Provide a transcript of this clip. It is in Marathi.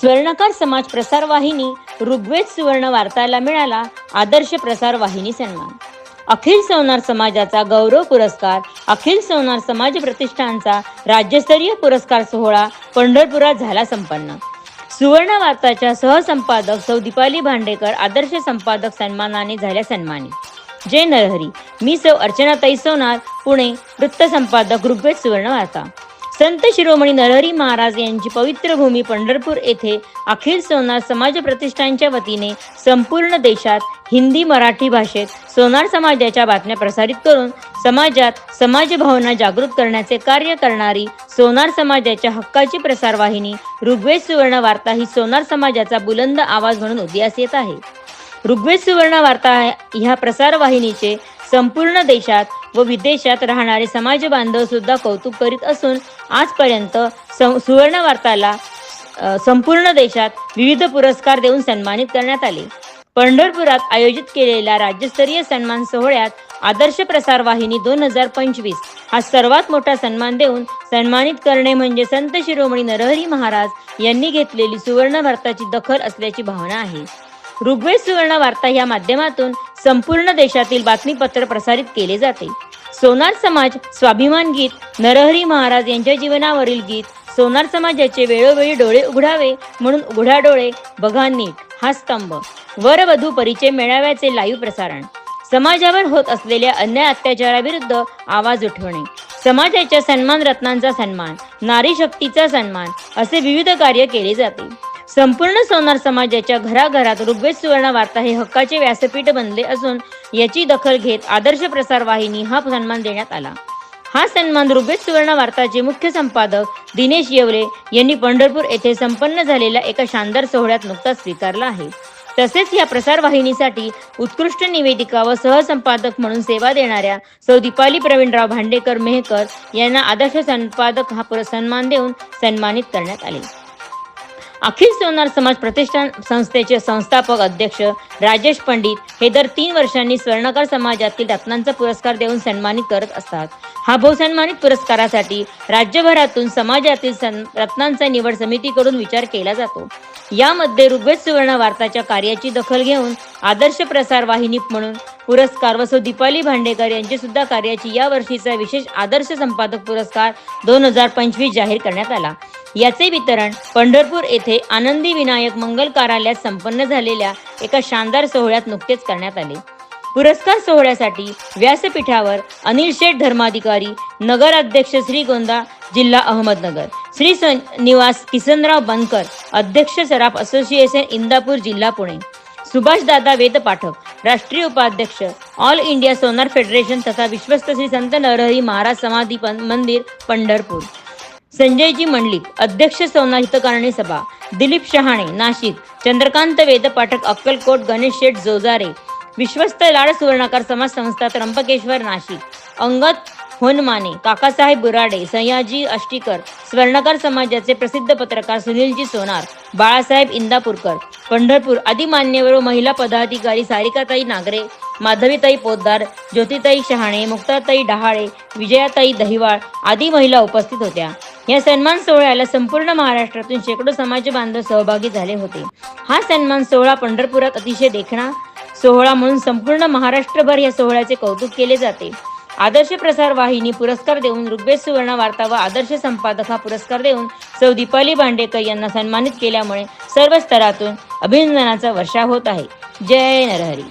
स्वर्णकार समाज प्रसार वाहिनी ऋग्वेद सुवर्ण वार्ताला मिळाला आदर्श प्रसार वाहिनी सन्मान. अखिल सोनार समाजाचा गौरव पुरस्कार अखिल सोनार समाज प्रतिष्ठानचा राज्यस्तरीय पुरस्कार सोहळा पंढरपुरात झाला संपन्न. सुवर्ण वार्ताच्या सहसंपादक सौ दीपाली भांडेकर आदर्श संपादक सन्मानाने झाल्या सन्मानित जय नरहरी. मी सौ अर्चनाताई सोनार पुणे वृत्त संपादक ऋग्वेद सुवर्ण वार्ता. संत शिरोमणी नरहरी महाराज यांची पवित्र भूमी पंढरपूर येथे अखिल सोनार समाज प्रतिष्ठानच्या वतीने संपूर्ण देशात हिंदी मराठी भाषेत सोनार समाजाच्या बातम्या प्रसारित करून समाजात समाज भावना जागृत करण्याचे कार्य करणारी सोनार समाजाच्या हक्काची प्रसार वाहिनी ऋग्वेद सुवर्ण वार्ता ही सोनार समाजाचा बुलंद आवाज म्हणून उदयास येत आहे. ऋग्वेद सुवर्ण वार्ता ह्या प्रसार वाहिनीचे संपूर्ण देशात व विदेशात राहणारे समाज बांधव सुद्धा कौतुक करीत असून आजपर्यंत सं- सुवर्ण वार्ताला संपूर्ण देशात विविध पुरस्कार देऊन सन्मानित करण्यात आले. पंढरपुरात आयोजित केलेल्या राज्यस्तरीय सन्मान सोहळ्यात आदर्श प्रसार वाहिनी दोन हजार पंचवीस हा सर्वात मोठा सन्मान देऊन सन्मानित करणे म्हणजे संत शिरोमणी नरहरी महाराज यांनी घेतलेली सुवर्ण भारताची दखल असल्याची भावना आहे. ऋग्वेद सुवर्ण वार्ता या माध्यमातून संपूर्ण देशातील बातमीपत्र प्रसारित केले जाते. सोनार समाज स्वाभिमान गीत नरहरी महाराज यांच्या जीवनावरील गीत सोनार समाजाचे वेळोवेळी डोळे उघडावे म्हणून उघडा डोळे बघा नीट हा स्तंभ. वरवधू परिचय मेळाव्याचे लाईव्ह प्रसारण. समाजावर होत असलेल्या अन्याय अत्याचाराविरुद्ध आवाज उठवणे. समाजाच्या सन्मान रत्नांचा सन्मान नारी शक्तीचा सन्मान असे विविध कार्य केले जाते. संपूर्ण सोनार समाजाच्या घराघरात ऋग्वेद सुवर्ण वार्ता हे हक्काचे व्यासपीठ बनले असून याची दखल घेत आदर्श प्रसार वाहिनी हा सन्मान देण्यात आला. हा सन्मान ऋग्वेद सुवर्ण वार्ताचे मुख्य संपादक दिनेश येवले यांनी पंढरपूर येथे संपन्न झालेल्या एका शानदार सोहळ्यात नुकताच स्वीकारला आहे. तसेच या प्रसार वाहिनीसाठी उत्कृष्ट निवेदिका व सहसंपादक म्हणून सेवा देणाऱ्या सौ दीपाली प्रवीणराव भांडेकर मेहकर यांना आदर्श संपादक हा सन्मान देऊन सन्मानित करण्यात आले. अखिल सोनार समाज प्रतिष्ठान संस्थेचे संस्थापक अध्यक्ष राजेश पंडित हे दर तीन वर्षांनी स्वर्णकार समाजातील रत्नांचा पुरस्कार देऊन सन्मानित करत असतात. हा बहुसन्मानित पुरस्कारासाठी राज्यभरातून समाजातील रत्नांचा निवड समितीकडून विचार केला जातो. यामध्ये ऋग्वेद सुवर्ण वार्ताच्या कार्याची दखल घेऊन आदर्श प्रसार वाहिनी म्हणून पुरस्कार व दीपाली भांडेकर यांची सुद्धा कार्याची या वर्षीचा विशेष आदर्श संपादक पुरस्कार दोन हजार पंचवीस जाहीर करण्यात आला. याचे वितरण पंढरपूर येथे आनंदी विनायक मंगल कार्यालयात संपन्न झालेल्या एका शानदार सोहळ्यात नुकतेच करण्यात आले. पुरस्कार सोहळ्यासाठी व्यासपीठावर अनिल शेठ धर्माधिकारी नगर अध्यक्ष श्री गोंदा जिल्हा अहमदनगर श्री निवास किसनराव बनकर अध्यक्ष सराफ असोसिएशन इंदापूर जिल्हा पुणे सुभाष दादा वेद पाठक राष्ट्रीय उपाध्यक्ष ऑल इंडिया सोनार फेडरेशन तथा विश्वस्त श्री संत नरहरी महाराज समाधी मंदिर पंढरपूर. संजयजी मंडलिक अध्यक्ष सोना हितकारणी सभा दिलीप शहाणे नाशिक चंद्रकांत वेद पाठक अक्कलकोट गणेश शेठ जोजारे विश्वस्त लाड सुवर्णाकार समाज संस्था त्र्यंबकेश्वर नाशिक अंगद होनमाने काकासाहेब बुराडे सयाजी अष्टीकर स्वर्णकार समाजाचे प्रसिद्ध पत्रकार सुनीलजी सोनार बाळासाहेब इंदापूरकर पंढरपूर आदी मान्यवर महिला पदाधिकारी सारिकाताई नागरे माधवीताई पोद्दार ज्योतिताई शहाणे मुक्ताताई डहाळे विजयाताई दहिवाळ आदी महिला उपस्थित होत्या. या सन्मान सोहळ्याला संपूर्ण महाराष्ट्रातून शेकडो समाज बांधव सहभागी झाले होते. हा सन्मान सोहळा पंढरपुरात अतिशय देखणा सोहळा म्हणून संपूर्ण महाराष्ट्रभर या सोहळ्याचे कौतुक केले जाते. आदर्श प्रसार वाहिनी पुरस्कार देऊन ऋग्वेद सुवर्ण वार्ता व आदर्श संपादक हा पुरस्कार देऊन सौ दीपाली भांडेकर यांना सन्मानित केल्यामुळे सर्व स्तरातून अभिनंदनाचा वर्षा होत आहे. जय नरहरी.